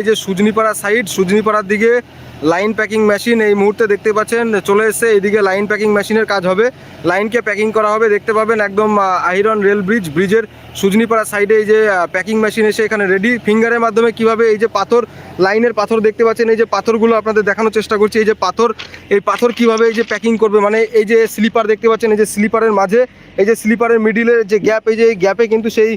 এই যে সুজনিপাড়া সাইড সুজনিপাড়ার দিকে লাইন প্যাকিং মেশিন এই মুহূর্তে দেখতে পাচ্ছেন, চলে এসেছে। এইদিকে লাইন প্যাকিং মেশিনের কাজ হবে। লাইনকে প্যাকিং করা হবে। দেখতে পাবেন একদম আইরন রেল ব্রিজ, ব্রিজের সুজনিপাড়া সাইডে এই যে প্যাকিং মেশিন এসে এখানে রেডি ফিঙ্গারের মাধ্যমে কীভাবে এই যে পাথর, লাইনের পাথর দেখতে পাচ্ছেন, এই যে পাথরগুলো আপনাদের দেখানোর চেষ্টা করছি। এই যে পাথর, এই পাথর কীভাবে এই যে প্যাকিং করবে মানে এই যে স্লিপার দেখতে পাচ্ছেন, এই যে স্লিপারের মাঝে, এই যে স্লিপারের মিডিলের যে গ্যাপ এই যে এই গ্যাপে কিন্তু সেই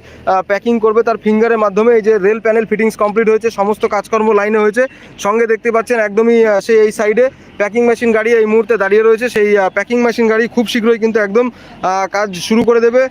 প্যাকিং করবে। তার ফিঙ্গারের মাধ্যমে এই যে রেল প্যানেল ফিটিংস কমপ্লিট হয়েছে, সমস্ত কাজকর্ম লাইনে হয়েছে। সঙ্গে দেখতে পাচ্ছেন, একদমই আহ, সেই এই সাইডে প্যাকিং মেশিন গাড়ি এই মুহূর্তে দাঁড়িয়ে রয়েছে। সেই প্যাকিং মেশিন গাড়ি খুব শীঘ্রই কিন্তু একদম কাজ শুরু করে দেবে।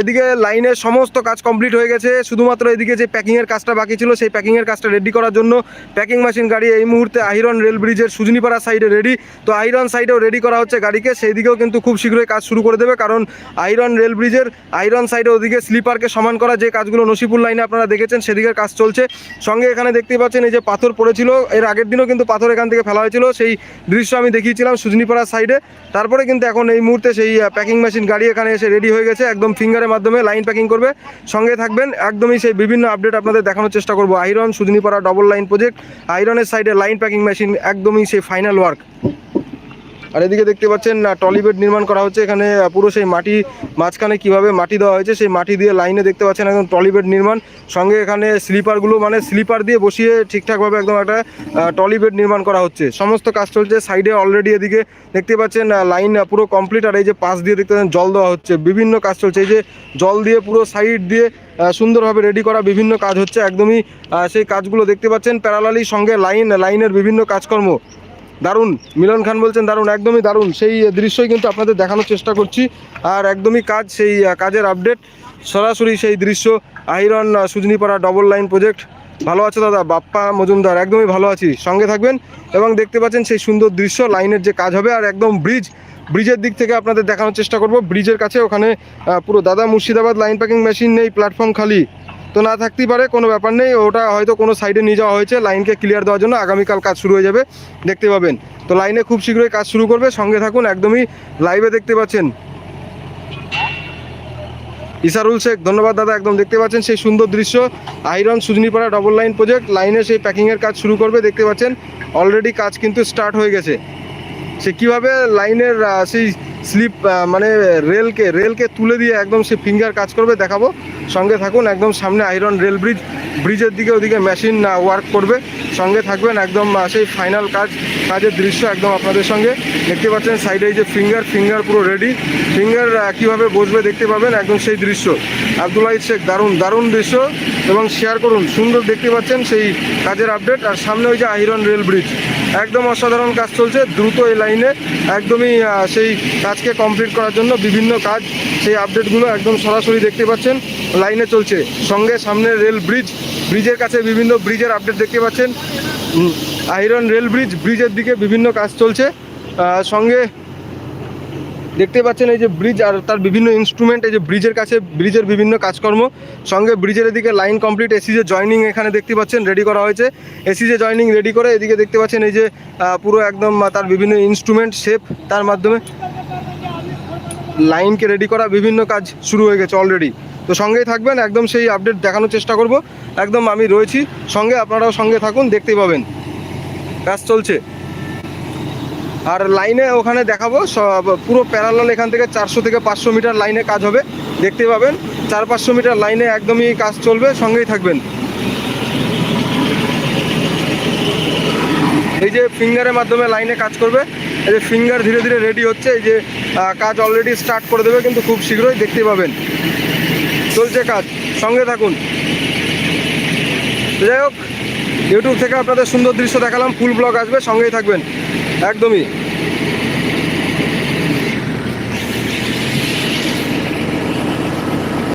এদিকে লাইনের সমস্ত কাজ কমপ্লিট হয়ে গেছে। শুধুমাত্র এদিকে যে প্যাকিংয়ের কাজটা বাকি ছিল, সেই প্যাকিংয়ের কাজটা রেডি করার জন্য প্যাকিং মেশিন গাড়ি এই মুহূর্তে আইরন রেল ব্রিজের সুজনিপাড়া সাইডে রেডি তো আইরন সাইডেও রেডি করা হচ্ছে গাড়িকে। সেই দিকেও কিন্তু খুব শীঘ্রই কাজ শুরু করে দেবে, কারণ আইরন রেল ব্রিজের আইরন সাইডে ওদিকে স্লিপারকে সমান করা, যে কাজগুলো নসিপুর লাইনে আপনারা দেখেছেন, সেদিকের কাজ চলছে। সঙ্গে এখানে দেখতেই পাচ্ছেন, এই যে পাথর পড়েছিল, এর আগের দিনও কিন্তু পাথর এখান থেকে ফেলা হয়েছিল, সেই দৃশ্য আমি দেখিয়েছিলাম সুজনিপাড়া সাইডে তারপরে কিন্তু এখন এই মুহূর্তে সেই প্যাকিং মেশিন গাড়ি এখানে এসে রেডি হয়ে গেছে, একদম ফিঙ্গারের মাধ্যমে লাইন প্যাকিং করবে। সঙ্গে থাকবেন একদমই সেই বিভিন্ন আপডেট আপনাদের দেখানোর চেষ্টা করব। Ahiran Sujnipara double line project আইরনের সাইডে লাইন প্যাকিং মেশিন একদমই সেই ফাইনাল ওয়ার্ক আর এদিকে দেখতে পাচ্ছেন টলি বেড নির্মাণ করা হচ্ছে। এখানে পুরো সেই মাটি, মাঝখানে কীভাবে মাটি দেওয়া হয়েছে, সেই মাটি দিয়ে লাইনে দেখতে পাচ্ছেন একদম টলি বেড নির্মাণ। সঙ্গে এখানে স্লিপারগুলো মানে স্লিপার দিয়ে বসিয়ে ঠিকঠাকভাবে একদম একটা টলি বেড নির্মাণ করা হচ্ছে। সমস্ত কাজ চলছে সাইডে অলরেডি এদিকে। দেখতে পাচ্ছেন লাইন পুরো কমপ্লিট। আর এই যে পাশ দিয়ে দেখতে পাচ্ছেন, জল দেওয়া হচ্ছে। বিভিন্ন কাজ চলছে। এই যে জল দিয়ে পুরো সাইড দিয়ে সুন্দরভাবে রেডি করা বিভিন্ন কাজ হচ্ছে। একদমই সেই কাজগুলো দেখতে পাচ্ছেন, প্যারালালি সঙ্গে লাইন, লাইনের বিভিন্ন কাজকর্ম। দারুণ মিলন খান বলছেন দারুণ একদমই দারুণ। সেই দৃশ্যই কিন্তু আপনাদের দেখানোর চেষ্টা করছি। আর একদমই কাজ সেই কাজের আপডেট সরাসরি সেই দৃশ্য আইরন আহ, সুজনিপাড়া ডবল লাইন প্রজেক্ট ভালো আছে দাদা? বাপ্পা মজুমদার একদমই ভালো আছি। সঙ্গে থাকবেন এবং দেখতে পাচ্ছেন সেই সুন্দর দৃশ্য লাইনের যে কাজ হবে আর একদম ব্রিজ ব্রিজের দিক থেকে আপনাদের দেখানোর চেষ্টা করব। ব্রিজের কাছে ওখানে পুরো দাদা মুর্শিদাবাদ লাইন প্যাকিং মেশিন নেই প্ল্যাটফর্ম খালি। তো না থাকতেই পারে, কোনো ব্যাপার নেই। ওটা হয়তো কোনো সাইডে নিয়ে যাওয়া হয়েছে লাইনকে ক্লিয়ার দেওয়ার জন্য আগামীকাল কাজ শুরু হয়ে যাবে, দেখতে পাবেন। তো লাইনে খুব শীঘ্রই কাজ শুরু করবে, সঙ্গে থাকুন, একদমই লাইভে দেখতে পাচ্ছেন। ইসারুল শেখ, ধন্যবাদ দাদা, একদম দেখতে পাচ্ছেন সেই সুন্দর দৃশ্য। Ahiran Sujnipara double line project লাইনে সেই প্যাকিংয়ের কাজ শুরু করবে, দেখতে পাচ্ছেন। অলরেডি কাজ কিন্তু স্টার্ট হয়ে গেছে। সে কীভাবে লাইনের সেই স্লিপ মানে রেলকে রেলকে তুলে দিয়ে একদম সে ফিঙ্গার কাজ করবে, দেখাবো। সঙ্গে থাকুন, একদম সামনে আয়রন রেল ব্রিজ ব্রিজের দিকে ওদিকে মেশিন ওয়ার্ক করবে। সঙ্গে থাকবেন একদম সেই ফাইনাল কাজ, কাজের দৃশ্য একদম আপনাদের সঙ্গে। দেখতে পাচ্ছেন সাইডে যে ফিঙ্গার ফিঙ্গার পুরো রেডি ফিঙ্গার কীভাবে বসবে দেখতে পাবেন একদম সেই দৃশ্য। আবদুল্লাহ শেখ দারুণ দারুণ দৃশ্য এবং শেয়ার করুন। সুন্দর দেখতে পাচ্ছেন সেই কাজের আপডেট আর সামনে ওই যে আইরন রেল ব্রিজ একদম অসাধারণ কাজ চলছে, দ্রুত এই লাইনে একদমই সেই কাজকে কমপ্লিট করার জন্য বিভিন্ন কাজ, সেই আপডেটগুলো একদম সরাসরি দেখতে পাচ্ছেন। লাইনে চলছে। সঙ্গে সামনে রেল ব্রিজ ব্রিজের কাছে বিভিন্ন ব্রিজের আপডেট দেখতে পাচ্ছেন। উম, আইরন রেল ব্রিজ ব্রিজের দিকে বিভিন্ন কাজ চলছে। সঙ্গে দেখতে পাচ্ছেন এই যে ব্রিজ আর তার বিভিন্ন ইনস্ট্রুমেন্ট এই যে ব্রিজের কাছে ব্রিজের বিভিন্ন কাজকর্ম। সঙ্গে ব্রিজের এদিকে লাইন কমপ্লিট এসি যে জয়নিং এখানে দেখতে পাচ্ছেন রেডি করা হয়েছে। এসি যে জয়নিং রেডি করে এদিকে দেখতে পাচ্ছেন এই যে পুরো একদম তার বিভিন্ন ইনস্ট্রুমেন্ট শেপ তার মাধ্যমে লাইনকে রেডি করা বিভিন্ন কাজ শুরু হয়ে গেছে অলরেডি তো সঙ্গেই থাকবেন, একদম সেই আপডেট দেখানোর চেষ্টা করব। একদম আমি রয়েছি, সঙ্গে আপনারাও সঙ্গে থাকুন, দেখতেই পাবেন। কাজ চলছে। আর লাইনে ওখানে দেখাবো পুরো প্যারালাল এখান থেকে চারশো থেকে পাঁচশো মিটার লাইনে কাজ হবে দেখতে পাবেন। চার পাঁচশো মিটার লাইনে একদমই কাজ চলবে, সঙ্গেই থাকবেন এই যে ফিঙ্গারের মাধ্যমে লাইনে কাজ করবে। এই যে ফিঙ্গার ধীরে ধীরে রেডি হচ্ছে, এই যে কাজ অলরেডি স্টার্ট করে দেবে, কিন্তু খুব শীঘ্রই দেখতে পাবেন। চলছে কাজ, সঙ্গে থাকুন। যাই হোক ইউটিউব থেকে আপনাদের সুন্দর দৃশ্য দেখালাম, ফুল ব্লগ আসবে, সঙ্গেই থাকবেন। একদমই।